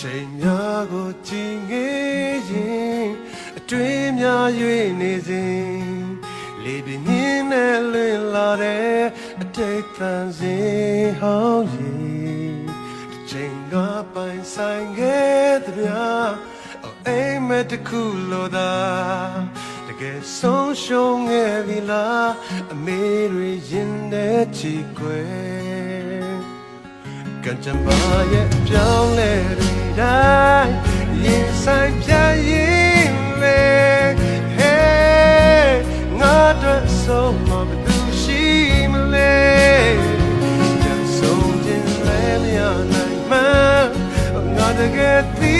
ချိန်များကိုကြည်ငေးရင်အတွင်းများ၍နေစဉ်လေပြင်းနဲ့လွင်လာတဲ့အတိတ်သံစဉ်ဟောင်းရင်တစ်ချိန်ကပိုင်ဆိုင်ခဲ့တဲ့ဗျာအော်အိမ်မက်တစ်ခုလိုသာတကယ်ဆုံးရှုံးခဲ့ပြီလားအမေတွေရင်ထဲချီခွဲ ကံကြမ္မာရဲ့အပြောင်းလဲတွေတိုင်းရင်ဆိုင်ပြရင်လေ Hey ငါတို့ဆုံးမဘသူရှိမလဲကြံဆုံးခြင်းလည်းမရနိုင်မှငါတကယ်သိ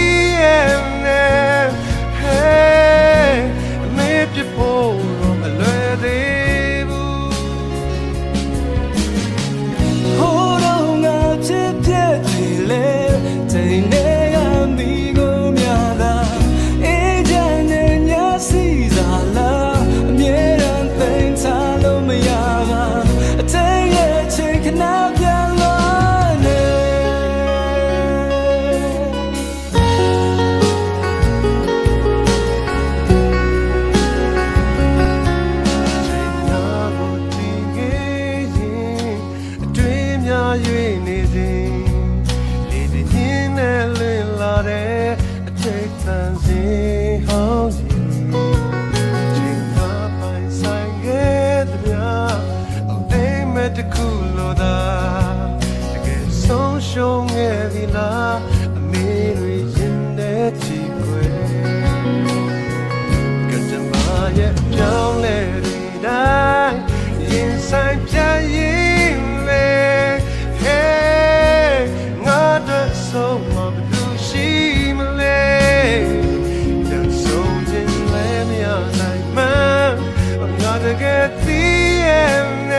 နေစဉ်လေပြင်းနဲ့လွင်လာတဲ့အထိတ်တန်စဉ်ဟောင်းစီချိန်ကပိုင်ဆိုင်ခဲ့တဲ့ဗျာအော်အိမ်မက်တစ်ခုလိုသာတကယ်ဆုံးရှုံးခဲ့ပြီလားအမေတွေရင်ထဲချီခွဲကတမရဲ့ပြောင်းလဲ ငါတက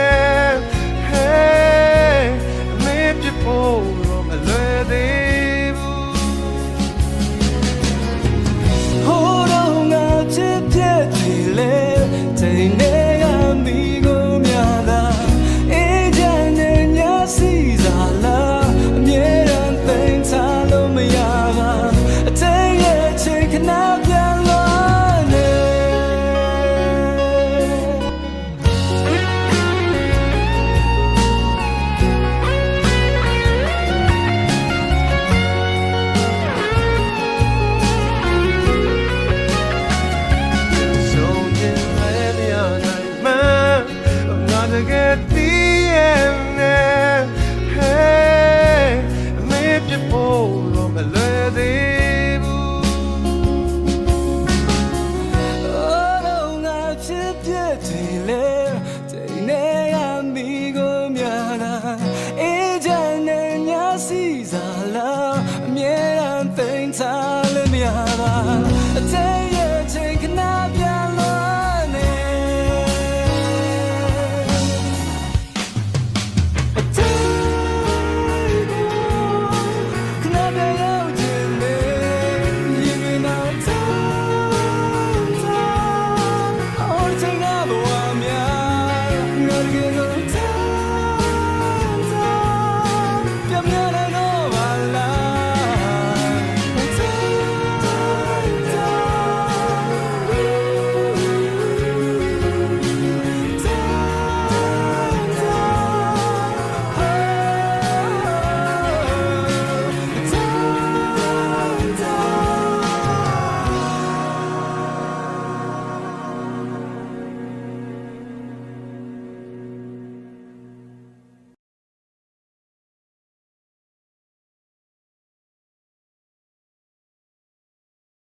Hey အမေပြဖို့တော့မလွယ်သေး